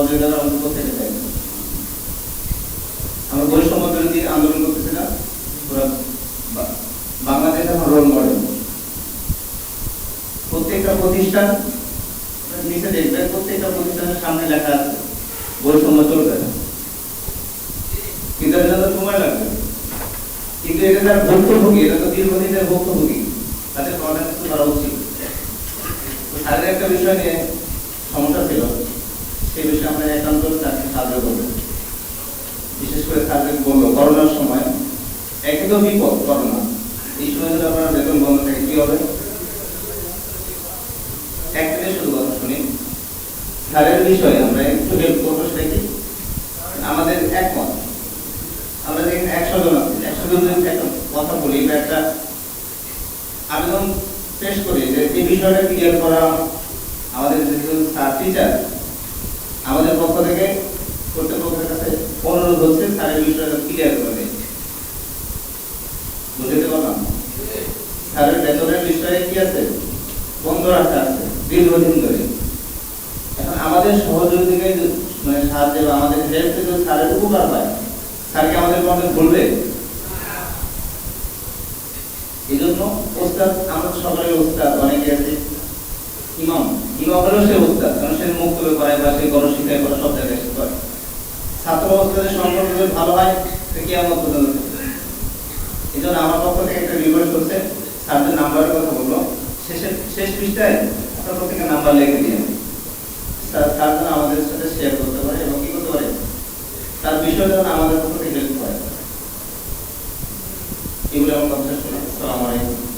সহযোগিতা আমাদের কোথেকে চাই আমরা বৈষম্য বিরোধী আন্দোলন পুরো বা- বাংলাদেশ এখন রোল মডেল প্রত্যেকটা প্রতিষ্ঠান, নিচে দেখবেন, প্রত্যেকটা প্রতিষ্ঠানের সামনে লেখা আছে বৈষম্য চলবে না। কিন্তু এটা সময় লাগবে। কিন্তু এটা তার ভুক্তভোগী, এটা তো দীর্ঘদিনের ভুক্তভোগী। তাদের সমাধান করা উচিত। তাদের একটা বিষয় নিয়ে সমস্যা ছিল। সেই বিষয়ে আমরা একান্ত তাকে সাহায্য করব। বিশেষ করে সাহায্য বলল করোনার সময়। একে বিপদ, করোনা। এই সময় যদি আপনার বেতন বন্ধ থাকে, কি হবে? এক মিনিট শুধু কথা শুনি। স্যারের বিষয়ে আমরা একটু হেল্প করব, সেটা কি? আমাদের একমত। আমরা দেখেন একশো জন একশো জন যদি একটা কথা বলি, বা একটা আবেদন পেশ করি যে এই বিষয়টা ক্লিয়ার করা, আমাদের যেহেতু স্যার টিচার আমাদের পক্ষ থেকে কর্তৃপক্ষের কাছে অনুরোধ হচ্ছে স্যারের বিষয়টা ক্লিয়ার করে দিন। বুঝতে পারলাম স্যারের বেতনের বিষয়ে কি আছে? বন্ধ রাখা আছে, দীর্ঘদিন ধরে। এখন আমাদের সহযোগিতায় যদি- মানে সাহায্য বা আমাদের হেল্প যদি স্যারের উপকার হয় স্যারকে আমাদের কোনো বলবে এই জন্য ওস্তাদ, আমরা তো সকালে ওস্তাদ, অনেকে আছে, ইমাম। ইমাম হলেও সে ওস্তাদ কারণ সে মুখ তুলে করায় বা সে গণ শিক্ষায় করা সব জায়গায় করে ছাত্র অবস্থাদের সম্পর্ক যদি ভালো হয়, সে কি আমার পর্যন্ত এই জন্য আমার পক্ষ থেকে একটা রিকোয়েস্ট হচ্ছে স্যারদের নাম্বারের কথা বলল। শেষে শেষ পৃষ্ঠায় আপনার প্রত্যেকের নাম্বার লিখে দিয়ে স্যার স্যার যেন আমাদের সাথে শেয়ার করতে পারে এবং কি করতে পারে? তার বিষয় যেন আমাদের পক্ষ থেকে হেল্প হয় এগুলো আমার কথা শোনা আসসালামু আলাইকুম।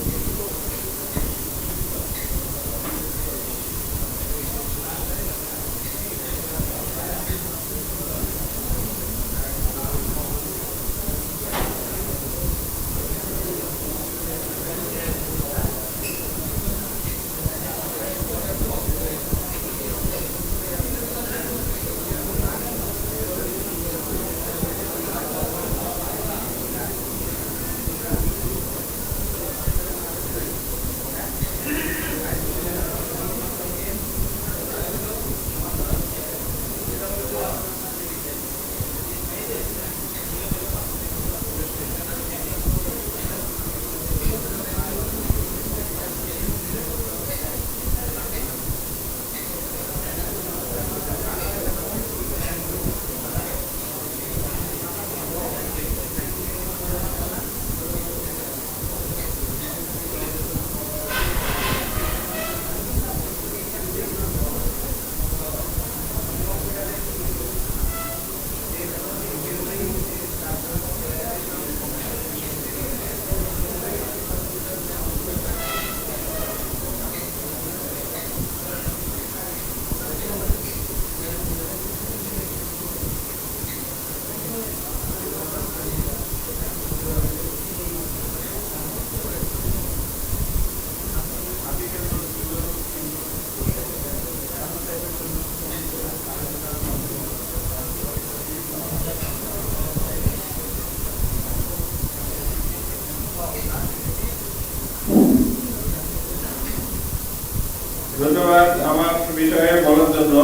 বিষয়ে বলার জন্য।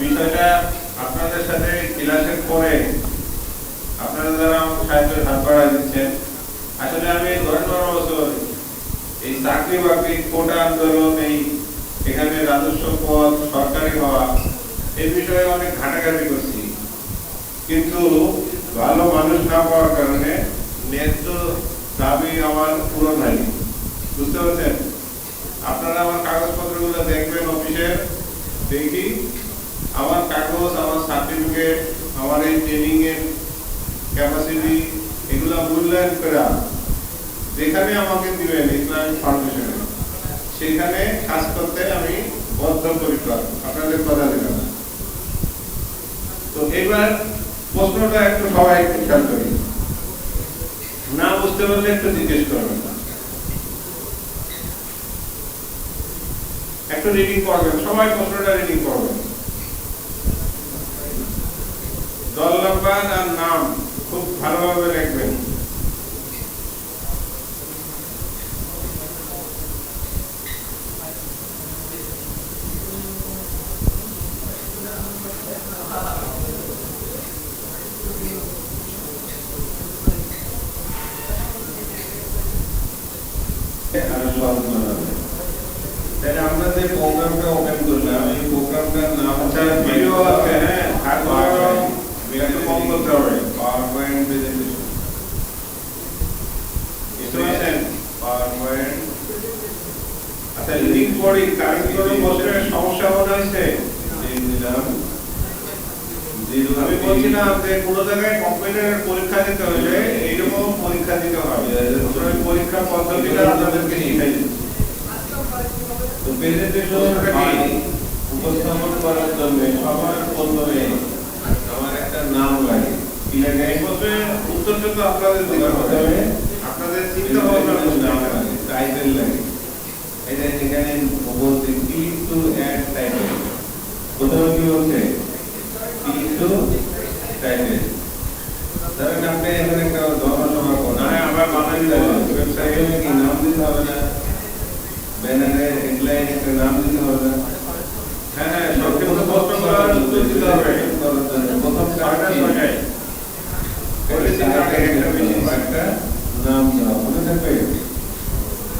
বিষয়টা আপনাদের সাথে ক্লাসের পরে আপনারা যারা আমাকে হাত বাড়ায় দিচ্ছেন, আসলে আমি বারো বছর এই চাকরি বাকরি কোটা আন্দোলন, এই এখানে রাজস্ব পদ সরকারি হওয়া, এই বিষয়ে অনেক ঘাটাঘাটি করছি। কিন্তু ভালো মানুষ না পাওয়ার কারণে ন্যায্য দাবি আমার পূরণ হয়নি। বুঝতে পারছেন? আপনারা আমার কাগজপত্রগুলো দেখবেন অফিসের দেখি আমার কাগজ, আমার সার্টিফিকেট আমার এই ট্রেনিং এর ক্যাপাসিটি এগুলো মূল্যায়ন করা। যেখানে আমাকে দিবেন, ইসলামিক ফাউন্ডেশনে সেখানে কাজ করতে আমি বদ্ধপরিকর। আপনাদের কথা দিলাম। তো এবার প্রশ্নটা একটু সবাই একটু খেয়াল করি। না বুঝতে পারলে একটু জিজ্ঞেস করবেন একটু রিডিং করবেন সবাই প্রশ্নটা রিডিং করবেন দল লম্বা আর নাম খুব ভালোভাবে লিখবেন। প্রেজেন্টেশন বুঝতে পারছেন পাওয়ার পয়েন্ট আচ্ছা লিঙ্ক পড়ি কারেন্ট কোনো বছরের সমস্যা মনে হয়েছে দিলাম আমি বলছিলাম যে কোনো জায়গায় কম্পিউটারের পরীক্ষা দিতে হলে এইরকম পরীক্ষা দিতে হবে। পরীক্ষার পদ্ধতিটা আপনাদেরকে শিখাই দিচ্ছি উপস্থাপন করার জন্য সবার প্রথমে আমার একটা নাম লাগে কি লাগে উত্তরটা তো আপনাদের দিতে হবে আপনাদের চিন্তা ভাবনা করতে হবে টাইটেল। লাগে এটা এখানে বলতে ক্লিক টু অ্যাড টাইটেল। প্রথমে কি বলছে ক্লিক টু টাইটেল ধরেন আপনি এখানে একটা জনসভা করেন না, বানাই দেবো, ওয়েবসাইটে কি নাম দিতে হবে না ব্যানারে হেডলাইন নাম দিতে হবে না হ্যাঁ হ্যাঁ সংক্ষিপ্ত প্রশ্ন করার উত্তর দিতে হবে প্রথম ছয়টায় বলে চিন্তা হবে একটা বেশি একটা নাম দেওয়া মনে থাকবে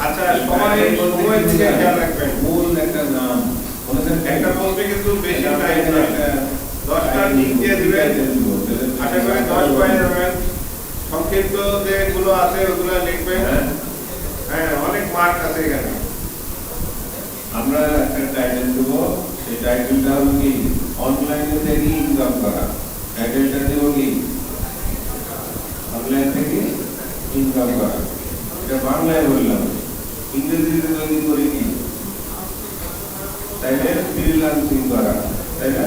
আচ্ছা সবাই সময় দিকে খেয়াল রাখবেন মূল একটা নাম মনে থাকবে একটা বলবে কিন্তু বেশি টাইম না দশটা লিঙ্ক দিয়ে দিবেন আশা করি দশ পাই যাবেন সংক্ষিপ্ত যেগুলো আছে ওগুলো লিখবেন হ্যাঁ। হ্যাঁ অনেক মার্ক আছে এখানে আমরা একটা টাইটেল দেবো, সেই টাইটেলটা হলো কি? অনলাইনে থেকে ইনকাম করা। টাইটেলটা দেবো কি? অনলাইন থেকে ইনকাম করা। এটা বাংলায় বললাম। ইংরেজিতে যদি করি কি? তাইলে ফ্রিল্যান্সিং করা। তাই না?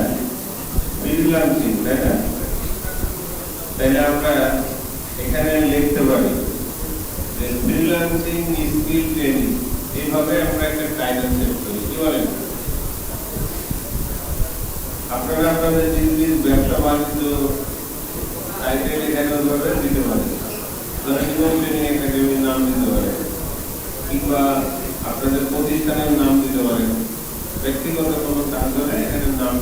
ফ্রিল্যান্সিং তাই না? তাইলে আমরা এখানে লিখতে পারি যে ফ্রিল্যান্সিং স্কিল ট্রেনিং এইভাবে আমরা একটা টাইটেল সেট করি, কি বলেন? আপনারা আপনাদের জিনিস ব্যবসা বাণিজ্য টাইটেল এখানে ওইভাবে দিতে পারেন নাম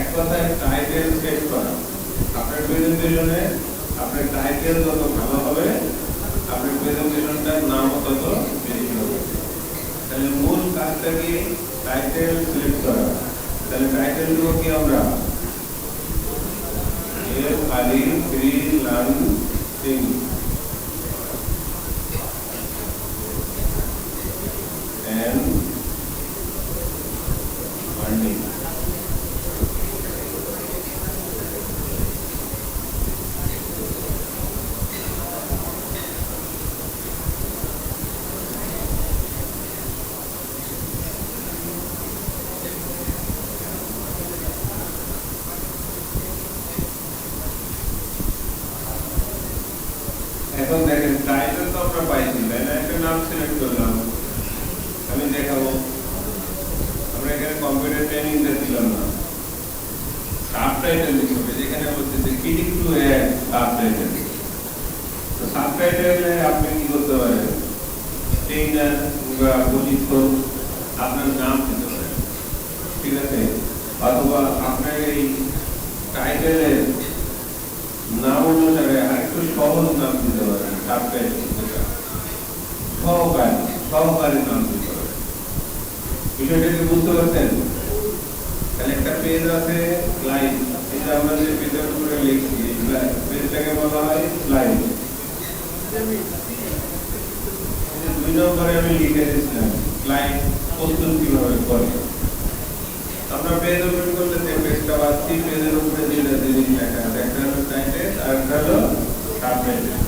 এক কথায় টাইটেল আপনার আপনার টাইটেল ভালো আপনার প্রেজেন্টেশনটার নাম তত তাহলে মূল কাজটা কি টাইটেল সিলেক্ট করা তাহলে টাইটেল দেবো কি আমরা এর খালি free learn Singh and earning. এখন দেখেন টাইটেল তো আমরা পাইছি তাই না একটা নাম সিলেক্ট করলাম আমি দেখাবো আমরা এখানে কম্পিউটার ট্রেনিং দিলাম না সাবটাইটেল লিখতে হবে যেখানে বলছে যে ক্লিক টু অ্যাড সাবটাইটেল তো সাবটাইটেলে আপনি কি করতে পারেন ট্রেনার বা প্রশিক্ষক আপনার নাম দিতে পারেন ঠিক আছে অথবা আপনার এই টাইটেলের নাম অনুসারে আরেকটু সহজ নাম দিতে পারেন সাবটাইটেল সহকারী সহকারী নাম বুঝতে পারছেন? তাহলে একটা পেজ আছে স্লাইড এটা আমরা যে পেজের উপরে লিখছি পেজটাকে বলা হয় স্লাইড দুই নম্বরে আমি লিখে দিয়েছিলাম স্লাইড প্রস্তুত কীভাবে করে। আমরা পেজ ওপেন করলে যে পেজটা পাচ্ছি পেজের উপরে যেটা জিনিস লেখা আছে, একটা হলো টাইটেল আর একটা হলো সাবটাইটেল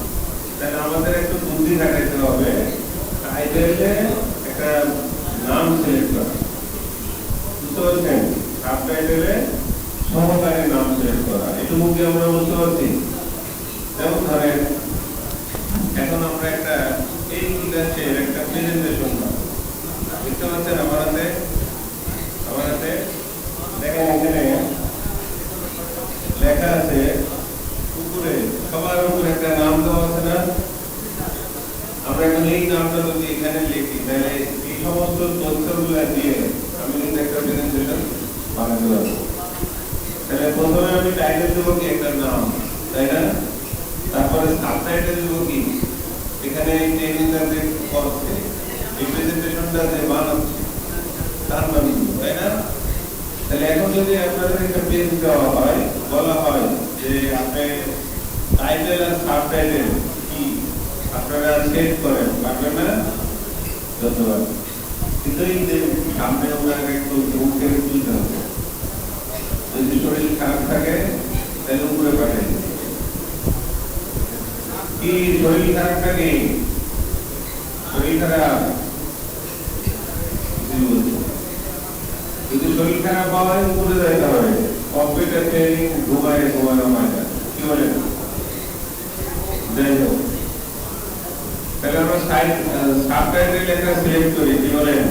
তাহলে আমাদের একটু বুদ্ধি খাটাইতে হবে টাইটেলে একটা নাম সিলেক্ট করা। বুঝতে পারছেন? সাবটাইটেলে সহকারী নাম সিলেক্ট করা। এটুকু আমরা বুঝতে পারছি। যেমন ধরেন, এখন আমরা একটা এই ক্লাসের একটা প্রেজেন্টেশন দেখতে পাচ্ছেন আমার হাতে আমার হাতে দেখেন এখানে, লেখা আছে উপরে সবার উপরে একটা নাম দেওয়া আছে না? আমরা এখন এই নামটা যদি এখানে লিখি, তাহলে এই সমস্ত তথ্যগুলো দিয়ে আমি কিন্তু একটা প্রেজেন্টেশন বানাতে পারব। তাহলে প্রথমে আমি টাইটেল দেবো কি, একটা নাম, তাই না? তারপরে সাবটাইটেল দেবো কি, এখানে এই ট্রেনিংটা যে করছে, এই প্রেজেন্টেশনটা যে বানাচ্ছে, তার নাম তাই না? তাহলে এখন যদি আপনাদের একটা পেজ দেওয়া হয়, বলা হয় যে আপনি টাইটেল আর সাবটাইটেল আপনারা সেট করেন। পারবেন না ধন্যবাদ। কিন্তু এই যে সামনে ওনাকে একটু মুখে তুলতে হবে। যদি শরীর খারাপ থাকে, তাহলে উপরে পাঠাই কি শরীর খারাপ থাকে? শরীর খারাপ। যদি শরীর খারাপ হয়, উপরে যাইতে হবে। কম্পিউটার ট্রেনিং ঘুমায় ঘুমানো হয় না কি বলেন? যাই হোক। তাহলে আমরা সাইড সাবটাইটেল একটা সিলেক্ট করি কি বলেন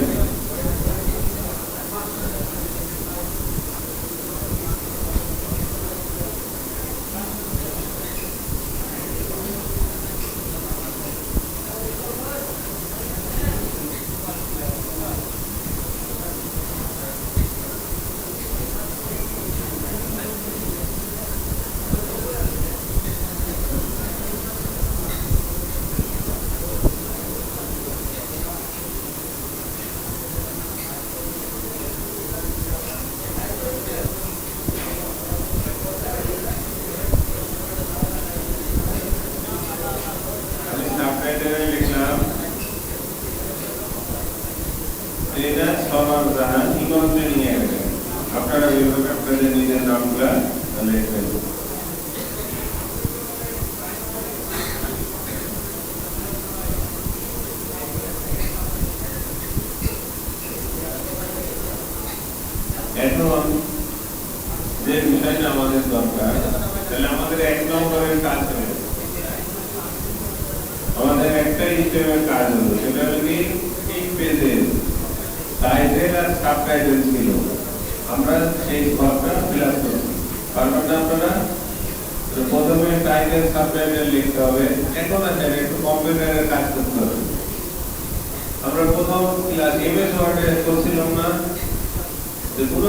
আমি সাবটাইটেলে লিখলাম ট্রেনার সবার জাহান ইমামকে নিয়ে গেলেন আপনারা এইভাবে আপনাদের নিজের নামগুলা লিখবেন এখন যে বিষয়টা আমাদের দরকার, তাহলে আমাদের এক নম্বরের কাজ হবে। আমাদের একটাই হিসেবে কাজ হলো, সেটা হলো কি এই পেজে টাইটেল আর সাবটাইটেল ছিল। আমরা সেই ঘরটা ফিল আপ করছি। পারবেন আপনারা প্রথমে টাইটেল সাবটাইটেল লিখতে হবে। এখন আসেন, একটু কম্পিউটারের কাজ করতে হবে। আমরা প্রথম ক্লাস এমএস ওয়ার্ডে করছিলাম না। যে কোনো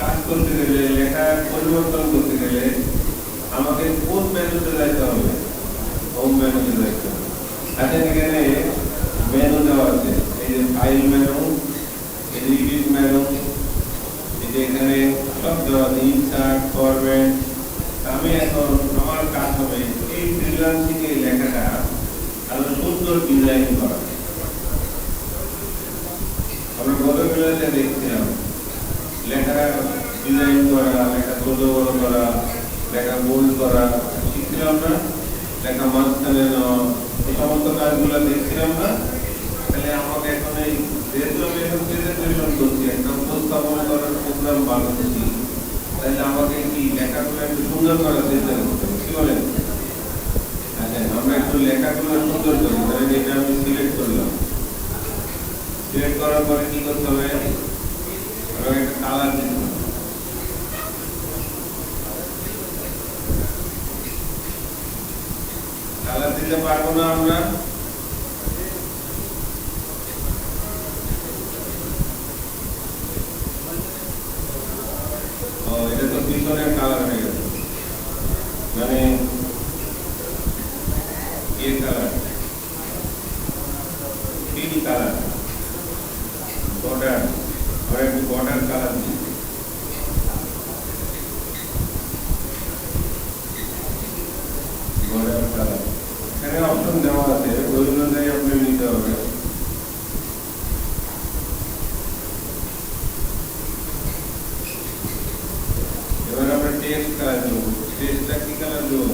কাজ করতে গেলে লেখা পরিবর্তন করতে গেলে আমাকে কোন মেনুতে যাইতে হবে? হোম মেনুতে যাইতে হবে। আচ্ছা এখানে মেনু দেওয়া আছে। এই যে ফাইল মেনু এই এডিট মেনু এই যে এখানে সব দেওয়া ইনসার্ট ফরম্যাট আমি এখন আমার কাজ হবে এই ফ্রিল্যান্সিং এর লেখাটা আরও সুন্দর ডিজাইন করা। ক্লাসে দেখছিলাম লেখা ডিজাইন করা, লেখা ছোট করা, লেখা বোল্ড করা শিখছিলাম না লেখা মাঝখানে এই সমস্ত কাজগুলো দেখছিলাম না তাহলে আমাকে এখন এই প্রেজেন্টেশন করছি। একটা উপস্থাপন করার প্রোগ্রাম বানাচ্ছি। তাহলে আমাকে কি লেখাগুলো একটু সুন্দর করার চেষ্টা করতে হবে, কি বলেন? আচ্ছা আমরা একটু লেখাগুলো সুন্দর করি, তাহলে এটা আমি সিলেক্ট করলাম। সিলেক্ট করার পরে কি করতে হবে? আমরা একটা কালার দিতে কালার দিতে পারব না আমরা ও এটা তো পিছনের কালার হয়ে গেছে মানে এর কালার তিন কালার বর্ডার আমরা একটু বর্ডার কালার দিই বর্ডার কালার এখানে অপশন দেওয়া আছে ওই অনুযায়ী আপনি নিতে হবে এবার আমরা টেক্সট কালার দেবো টেক্সটটা কি কালার দেবো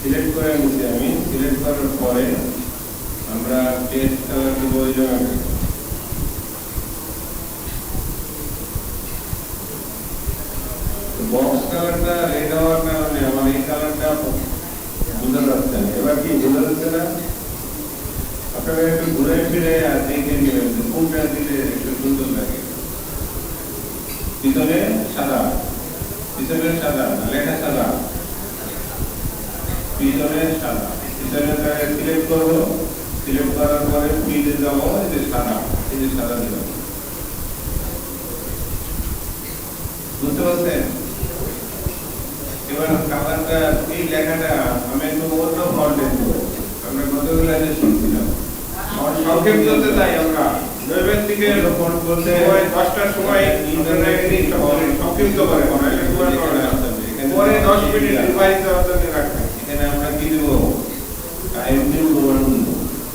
সিলেক্ট করে নিচ্ছি আমি সিলেক্ট করার পরে আমরা টেস্ট কালার দেবো ওই জায়গাটা বক্স কালারটা রেড হওয়ার কারণে আমার এই কালারটা বোঝা যাচ্ছে না এবার কি বোঝা যাচ্ছে না আপনারা একটু ঘুরে ফিরে আর দেখে নেবেন যে কোনটা দিলে একটু সুন্দর লাগে পিছনে সাদা পিছনে সাদা লেখা সাদা পিছনে সাদা পিছনে তাকে সিলেক্ট করব সিলেক্ট করার পরে ফিল্ডে যাব এই যে সাদা এই যে সাদা দিলাম বুঝতে পারছেন এবার কালারটা এই লেখাটা আমি একটু অন্য আমরা গতগুলো যে শুনছিলাম? সংক্ষেপ করতে চাই আমরা নৈবেদিকে ফন্ট বলতে সময় দশটার সময় ইন্টারনেটে সংক্ষিপ্ত করে বানাইলে সময় পরে দশ মিনিট রিভাইজ দেওয়ার রাখবেন এখানে আমরা কি দেবো? টাইম দিব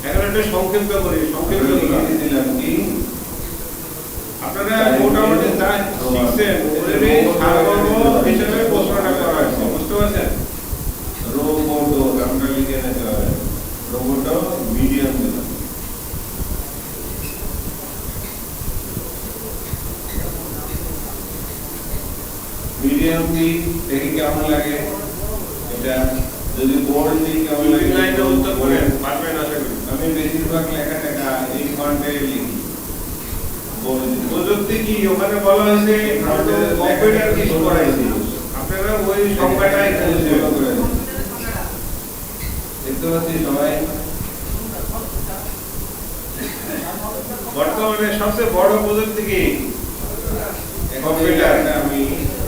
এখন একটু সংক্ষিপ্ত করি সংক্ষিপ্ত দিলাম কি? আপনারা মোটামুটি যা শিখছেন হিসেবে প্রশ্নটা করা হয়েছে বুঝতে পারছেন রোবটো আমরা লিখে নিতে হবে রোবটো মিডিয়াম দিলাম। মিডিয়াম দি দেখি কেমন লাগে। এটা যদি বোর্ড দিই কেমন দুই লাগে লাইনে উত্তর করেন পারবেন আশা করি। আমি বেশিরভাগ লেখা টাকা এই ফন্টে লিখি। প্রযুক্তি কি? ওখানে বলা হয়েছে কম্পিউটার কি করাইছে? আপনারা ওই সংখ্যাটাই সবাই বর্তমানে সবচেয়ে বড় প্রযুক্তি কি? কম্পিউটার। আমি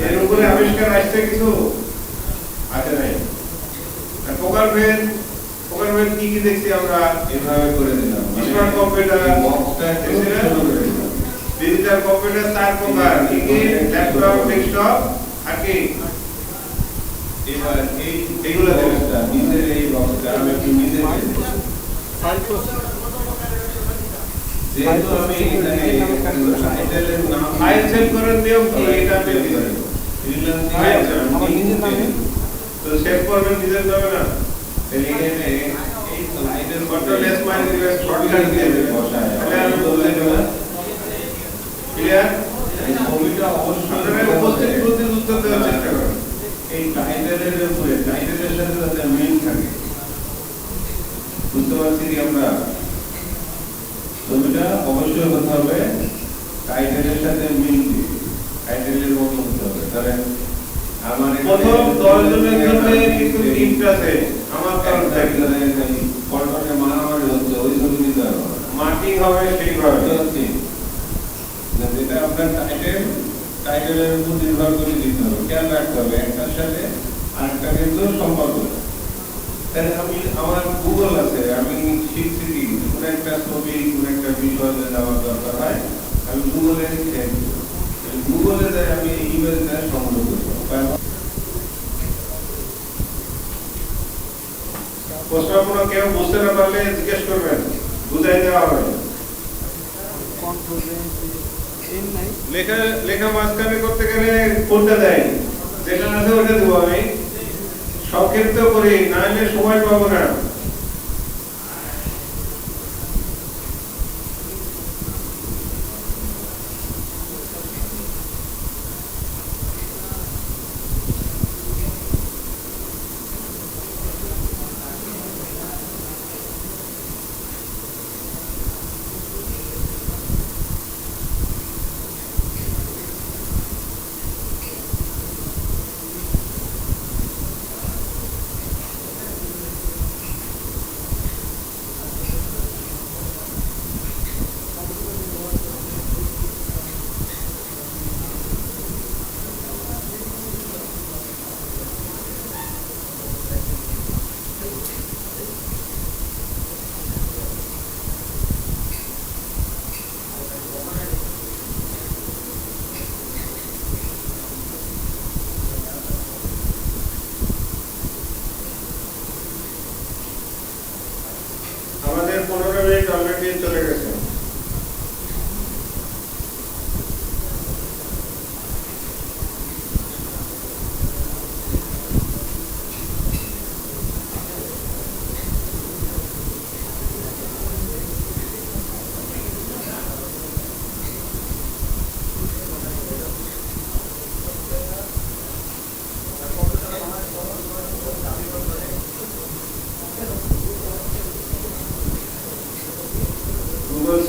এর উপরে আবিষ্কার আসছে কিছু? আছে নাই। কি কি দেখছি আমরা? এভাবে করে দিলাম। Smart computer. ডিজিটাল কম্পিউটার চার প্রকার। কি কি ল্যাপটপ ডেস্কটপ আর কি? এবার যেহেতু আমি এখানে টাইটেলের নাম ফাইল সেভ করার নিয়ম কি এটা আপনি দিবেন ফ্রিল্যান্সিং তো সেভ করবেন নিজের যাবে না এখানে এই স্লাইডের কন্ট্রোল এস মাইনাস দিবেন শর্টকাট দিয়ে দেবেন বসায় তাহলে আমি বলতে দেব ক্লিয়ার এই ছবিটা অবশ্যই আপনারা উপস্থিত বুদ্ধি উত্তর দেওয়ার চেষ্টা করেন এই টাইটেলের উপরে টাইটেলের সাথে যাতে মিল থাকে বুঝতে পারছি কি আমরা ছবিটা অবশ্যই হতে হবে টাইটেলের সাথে মিল দিয়ে টাইটেলের মতো হতে হবে। তাহলে আমার প্রথম দশ জনের জন্য আছে। আমার কন্ট্রোলে মারামারি হচ্ছে ওই ছবি নিতে হবে। মার্কিং হবে সেইভাবে যেটা আপনার টাইটেল টাইটেলের উপর নির্ভর করে দিতে হবে। খেয়াল রাখতে হবে একটার সাথে আরেকটা কিন্তু সম্পর্ক। তাহলে আমি আমার গুগল আছে আমি শিখছি কি? কোন একটা ছবি, কোন একটা বিষয় যদি দরকার হয় আমি গুগলে লিখে গুগলে যাই, আমি ইমেলটা সংগ্রহ করব। প্রশ্ন কেউ বুঝতে না পারলে জিজ্ঞেস করবেন, বুঝাই দেওয়া হবে। লেখা লেখা মাঝখানে করতে গেলে করতে দেয়। যেটা আছে ওটা দেবো আমি। সংক্ষিপ্ত করি, না হলে সময় পাবো না।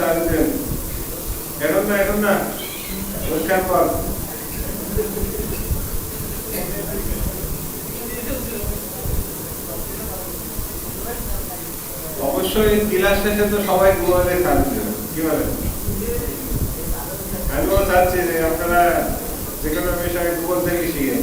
అడుగుతాను ఎడున్నా ఎడున్నా వచ్చాను బాబు অবশ্যই ক্লাস শেষে তো সবাই গুগলে থাকবে। কি বলেন আমিও চাচ্ছি যে আপনারা যে কোনো বিষয়ে গুগল থেকে শিখে